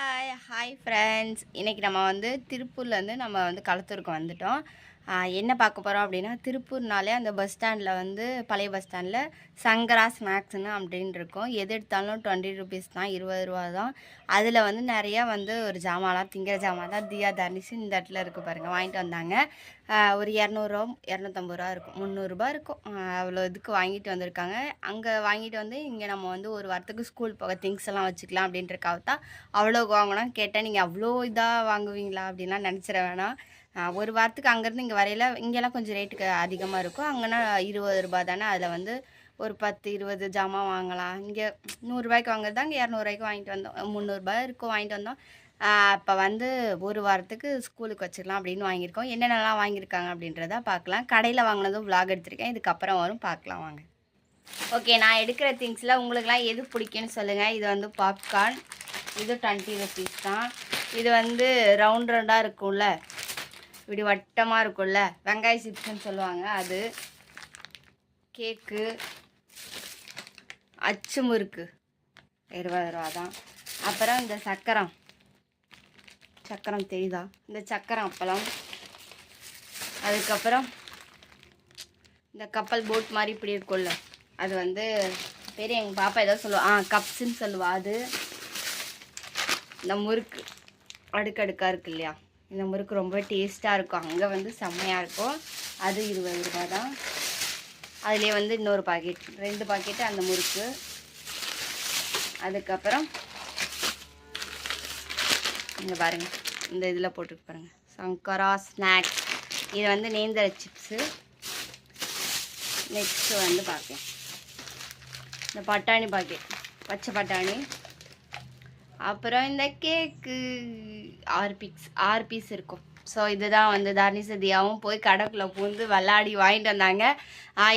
Hi hi friends இன்றைக்கி நம்ம வந்து திருப்பூர்லேருந்து நம்ம வந்து களத்தூருக்கு வந்துட்டோம். என்ன பார்க்க போகிறோம் அப்படின்னா திருப்பூர்னாலே அந்த பஸ் ஸ்டாண்டில் வந்து பழைய பஸ் ஸ்டாண்டில் சங்கரா ஸ்நாக்ஸ்னு அப்படின்னு இருக்கும். எது எடுத்தாலும் டுவெண்ட்டி ருபீஸ் தான் இருபது ரூபா தான். அதில் வந்து நிறையா வந்து ஒரு ஜாமான்லாம் திங்கிற ஜாமான் தான் தியா தர்னிஷ் இந்த இடத்துல இருக்குது பாருங்கள் வாங்கிட்டு வந்தாங்க. ஒரு இரநூறுவா இரநூத்தம்பது ரூபா இருக்கும். முந்நூறுரூபா இருக்கும். அவ்வளோ இதுக்கு வாங்கிட்டு வந்திருக்காங்க. அங்கே வாங்கிட்டு வந்து இங்கே நம்ம வந்து ஒரு வாரத்துக்கு ஸ்கூல் போக திங்ஸ் எல்லாம் வச்சுக்கலாம் அப்படின்றக்காக தான் அவ்வளோ வாங்கினோம். கேட்டால் நீங்கள் அவ்வளோ இதாக வாங்குவீங்களா? அப்படின்லாம் நினச்சிட வேணாம். ஒரு வாரத்துக்கு அங்கேருந்து இங்கே வரையில இங்கெல்லாம் கொஞ்சம் ரேட்டுக்கு அதிகமாக இருக்கும். அங்கேனா இருபது ரூபா தானே. அதில் வந்து ஒரு பத்து இருபது ஜாமான் வாங்கலாம். இங்கே நூறுரூவாய்க்கு வாங்குறது அங்கே இரநூறுவாய்க்கு வாங்கிட்டு வந்தோம். முந்நூறுரூபா இருக்கும் வாங்கிட்டு வந்தோம். இப்போ வந்து ஒரு வாரத்துக்கு ஸ்கூலுக்கு வச்சுக்கலாம் அப்படின்னு வாங்கியிருக்கோம். என்னென்னலாம் வாங்கியிருக்காங்க அப்படின்றத பார்க்கலாம். கடையில் வாங்கினதும் vlog எடுத்திருக்கேன். இதுக்கப்புறம் வரும். பார்க்கலாம் வாங்க. ஓகே நான் எடுக்கிற திங்ஸில் உங்களுக்குலாம் எது பிடிக்கும்னு சொல்லுங்கள் இது வந்து பாப்கார்ன் இது டுவெண்ட்டி ருபீஸ் தான். இது வந்து ரவுண்ட் ரவுண்டாக இருக்கும்ல. இப்படி வட்டமாக இருக்கும்ல வெங்காய சிப்ஸ்ன்னு சொல்லுவாங்க அது. கேக்கு. அச்சு முறுக்கு. இருபது ரூபா தான். அப்புறம் இந்த சக்கரம். சக்கரம் தெரியுதா? இந்த சக்கரம் அப்பளம். அதுக்கப்புறம் இந்த கப்பல் போட் மாதிரி இப்படி இருக்கும்ல அது வந்து பேர் எங்கள் பாப்பா ஏதோ சொல்லுவா. ஆ கப்ஸுன்னு சொல்லுவா அது. இந்த முறுக்கு அடுக்கடுக்காக இருக்கு இல்லையா? இந்த முறுக்கு ரொம்ப டேஸ்ட்டாக இருக்கும். அங்கே வந்து செம்மையாக இருக்கும். அது இருபது ரூபா தான். அதுலேயே வந்து இன்னொரு பாக்கெட். ரெண்டு பாக்கெட்டு அந்த முறுக்கு. அதுக்கப்புறம் இங்கே பாருங்கள் இந்த இதில் போட்டுட்டு பாருங்கள் சங்கரா ஸ்நாக்ஸ். இது வந்து நேந்திர சிப்ஸு. நெக்ஸ்ட்டு வந்து பார்க்கலாம் இந்த பட்டாணி பாக்கெட். பச்சை பட்டாணி. அப்புறம் இந்த கேக்கு ஆறு பீஸ் ஆறு பீஸ் இருக்கும். ஸோ இதுதான் வந்து தர்ணி சதியாவும் போய் கடைக்குள்ளே பூந்து விளாடி வாங்கிட்டு வந்தாங்க.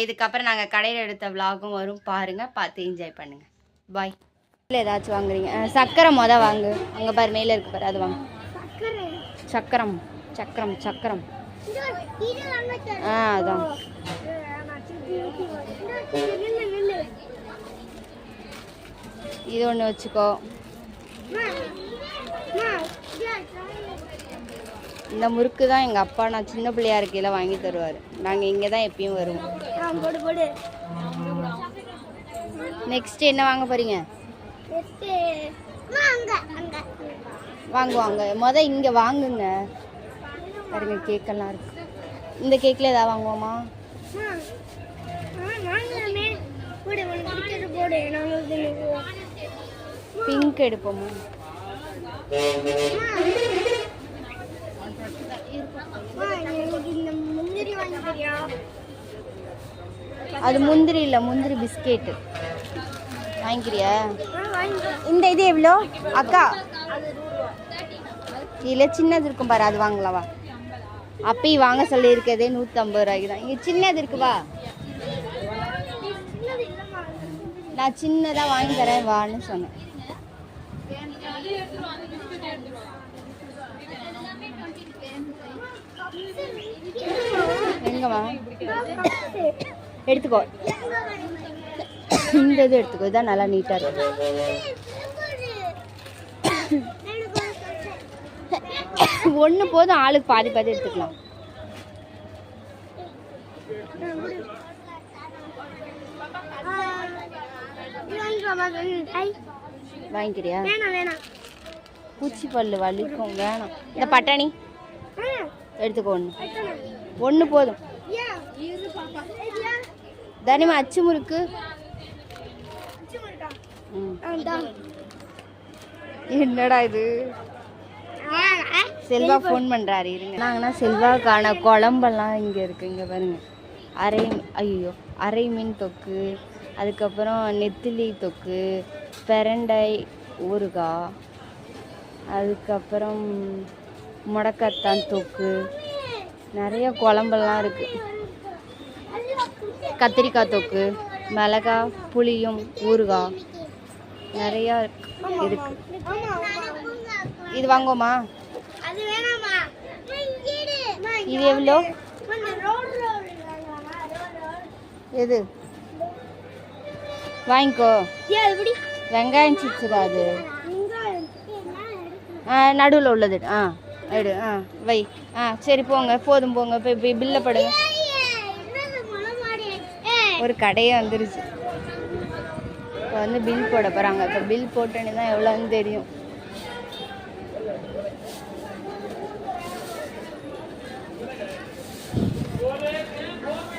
இதுக்கப்புறம் நாங்கள் கடையில் எடுத்த விலாகும் வரும். பாருங்கள் பார்த்து என்ஜாய் பண்ணுங்கள் பாய் இல்லை ஏதாச்சும் வாங்குறீங்க. சக்கரை மொதல் வாங்கு. அங்கே பாரு மேலே இருக்கு பாரு அது வாங்க. சக்கரம் சக்கரம் சக்கரம். ஆ அதான். இது ஒன்று வச்சுக்கோ. இந்த முறுக்கு தான் எங்கள் அப்பா நான் சின்ன பிள்ளையா இருக்கையில் வாங்கி தருவார். நாங்கள் இங்கே தான் எப்பயும் வருவோம். நெக்ஸ்ட் என்ன வாங்க போகிறீங்க வாங்க வாங்க வாங்குவாங்க மொதல் இங்கே வாங்குங்க. பாருங்க கேக்கெல்லாம் இருக்கு. இந்த கேக்கில் ஏதாவது வாங்குவோமா? போடு பிங்க் எடுப்போமா? அது முந்திரி இல்லை முந்திரி பிஸ்கெட்டு. வாங்கிக்கிறியா? வாங்கி இந்த இது எவ்வளோ? அக்கா. இதில் சின்னது இருக்கும் பாரு அது வாங்கலவா அப்பயும் வாங்க சொல்லியிருக்கதே நூற்றம்பது ரூபாய்க்கு தான். இங்கே சின்னது இருக்குவா நான் சின்னதாக வாங்கி தரேன் வான்னு சொன்னேன். எங்கம்மா எடுத்துக்கோ. இந்த இது எடுத்துக்கோ. இதான் நல்லா நீட்டாக இருக்கும் ஒன்று போதும் ஆளுக்கு பாதி பாதி எடுத்துக்கலாம். வாங்கிக்கிறியா? வேணாம் வேணாம். பூச்சி பல்லு வலிக்கும் வேணாம். இந்த பட்டாணி எடுத்துக்கோ ஒன்று? ஒன்று போதும்? தனிமா அச்சு முறுக்கு. என்னடா இது. செல்வா ஃபோன் பண்ணுறாரு இருங்க. நாங்கன்னா செல்வாக்கான குழம்பெல்லாம் இங்கே இருக்குது இங்கே பாருங்க. அரை ஐயோ அரை மீன் தொக்கு அதுக்கப்புறம் நெத்திலி தொக்கு பிரண்டை ஊறுகாய் அதுக்கப்புறம் முடக்கத்தான் தொக்கு. நிறைய குழம்பெல்லாம் இருக்குது கத்திரிக்காய் தொக்கு மிளகா புளியும் ஊறுகாய் நிறையா இருக்கு. இது வாங்குவோமா? இது எவ்வளோ? எது? வாங்கிக்கோ. எப்படி? வெங்காயம் சிப்ஸ் அது? நடுவில் உள்ளது. ஆ எடு ஆ வை. ஆ சரி போங்க. போதும் போங்க. போய் போய் பில்லை படுங்க. ஒரு கடையே வந்துருச்சு. இப்போ வந்து பில் போட போகிறாங்க இப்போ பில் போட்டோன்னே தான் எவ்வளோன்னு தெரியும்.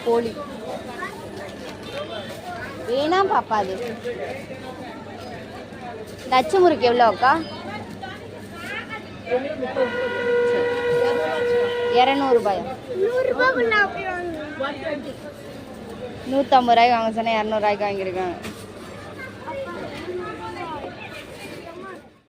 கோழி. வேணாம் பாப்பா அது. லட்ச முறுக்கு எவ்வளோ அக்கா இரநூறுபாயா நூற்றம்பது ரூபாய்க்கு வாங்க சொன்னால் இரநூறுவாய்க்கு வாங்கியிருக்காங்க